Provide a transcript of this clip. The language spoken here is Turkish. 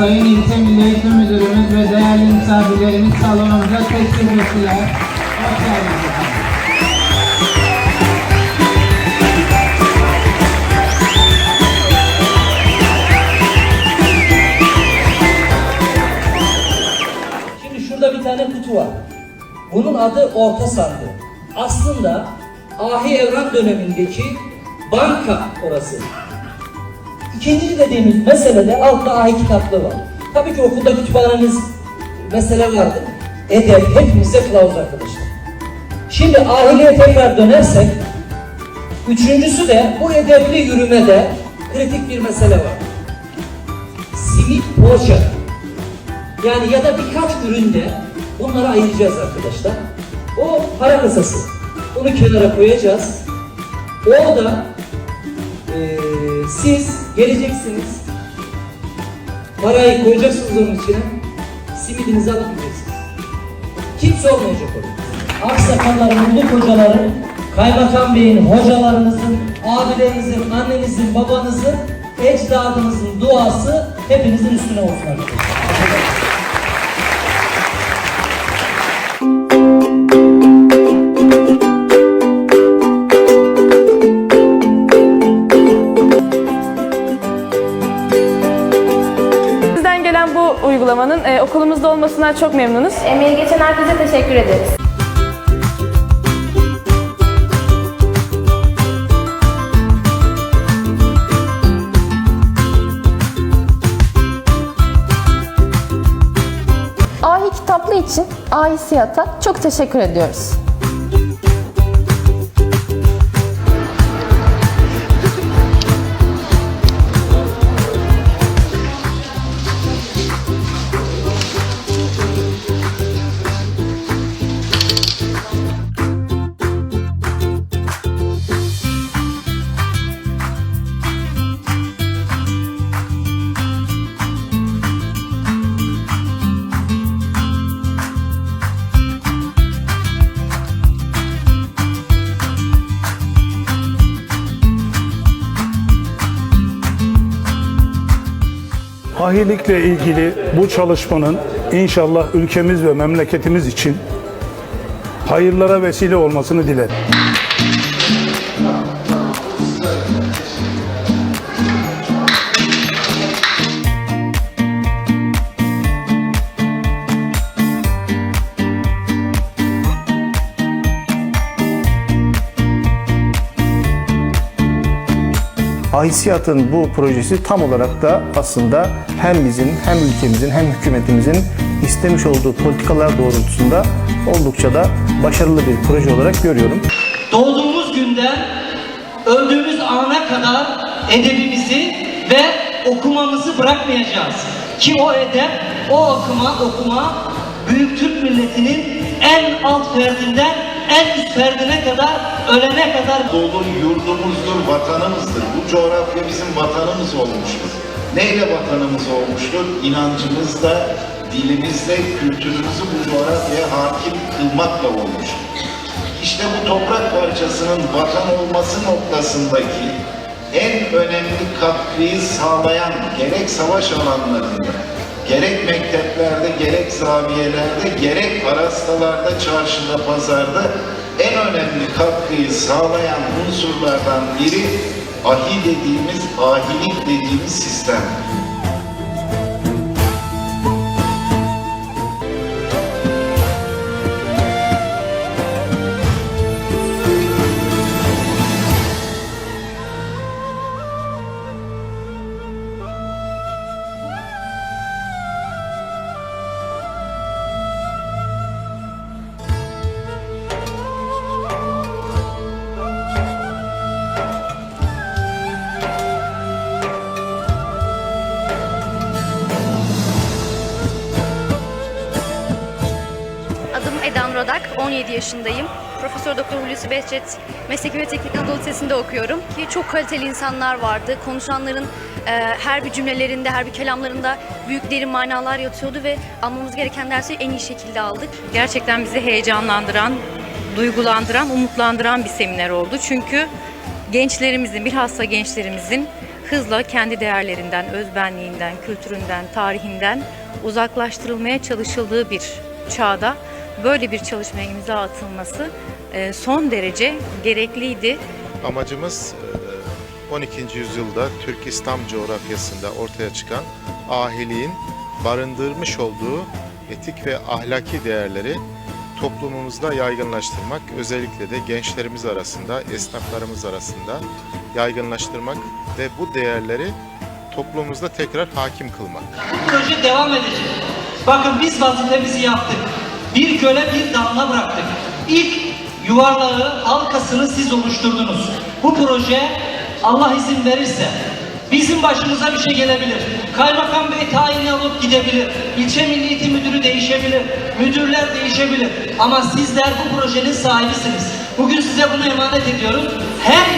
Sayın İlçe Milli Eğitim Müdürümüz ve değerli misafirlerimiz salonumuza teşrif ettiler. Hoş geldiniz. Şimdi şurada bir tane kutu var. Bunun adı orta sandığı. Aslında Ahi Evran dönemindeki banka orası. İkinci dediğimiz meselede altta ahi kitaplığı var. Tabii ki okulda kütüphaneniz mesele vardı. Edep hepimize kılavuz arkadaşlar. Şimdi ahiliye tekrar dönersek, üçüncüsü de bu edepli yürümede kritik bir mesele var. Simit poğaça. Yani ya da birkaç üründe bunları ayıracağız arkadaşlar. O para kasası. Onu kenara koyacağız. Orada eee, siz geleceksiniz. Parayı koyacaksınız onun içine. Simidinizi alıp gideceksiniz. Kimse olmayacak orada. Aksakalların, ulu hocaların, kaymakam beyin hocalarınızın, abilerinizin, annenizin, babanızın, ecdadınızın duası hepinizin üstüne olsun arkadaşlar. Olmasından çok memnunuz. Emeği geçen herkese teşekkür ederiz. Ahi kitaplı için Ahi Siyat'a çok teşekkür ediyoruz. Ahilikle ilgili bu çalışmanın inşallah ülkemiz ve memleketimiz için hayırlara vesile olmasını dilerim. Ahissiyat'ın bu projesi tam olarak da aslında hem bizim hem ülkemizin hem hükümetimizin istemiş olduğu politikalar doğrultusunda oldukça da başarılı bir proje olarak görüyorum. doğduğumuz günden öldüğümüz ana kadar edebimizi ve okumamızı bırakmayacağız. Ki o edep, o okuma, okuma büyük Türk milletinin en alt ferdinden en üst ferdine kadar, ölene kadar Doğduğun yurdumuzdur, vatanımızdır. Bu coğrafya bizim vatanımız olmuştur. Neyle vatanımız olmuştur? İnancımızla, dilimizle, kültürümüzü bu coğrafyaya hakim kılmakla olmuştur. İşte bu toprak parçasının vatan olması noktasındaki en önemli katkıyı sağlayan gerek savaş alanlarında, gerek mekteplerde, gerek zaviyelerde, gerek arastalarda, çarşıda, pazarda en önemli katkıyı sağlayan unsurlardan biri ahi dediğimiz, ahilik dediğimiz sistem. Eden Rodak, 17 yaşındayım. Profesör Doktor Hulusi Behçet Mesleki ve Teknik Anadolu Lisesi'nde okuyorum. Ki çok kaliteli insanlar vardı. Konuşanların e, her bir cümlelerinde, her bir kelamlarında büyük derin manalar yatıyordu ve almamız gereken dersi en iyi şekilde aldık. gerçekten bizi heyecanlandıran, duygulandıran, umutlandıran bir seminer oldu. Çünkü gençlerimizin, bilhassa gençlerimizin hızla kendi değerlerinden, özbenliğinden, kültüründen, tarihinden uzaklaştırılmaya çalışıldığı bir çağda böyle bir çalışmaya imza atılması e, son derece gerekliydi. Amacımız e, 12. yüzyılda Türk İslam coğrafyasında ortaya çıkan ahiliğin barındırmış olduğu etik ve ahlaki değerleri toplumumuzda yaygınlaştırmak, özellikle de gençlerimiz arasında, esnaflarımız arasında yaygınlaştırmak ve bu değerleri toplumumuzda tekrar hakim kılmak. Bu proje devam edecek. Bakın biz vazifemizi yaptık. Bir göle bir damla bıraktık. İlk yuvarlağı, halkasını siz oluşturdunuz. Bu proje Allah izin verirse bizim başımıza bir şey gelebilir. Kaymakam Bey tayini alıp gidebilir. İlçe Milli Müdürü değişebilir. Müdürler değişebilir. Ama sizler bu projenin sahibisiniz. Bugün size bunu emanet ediyoruz. Her.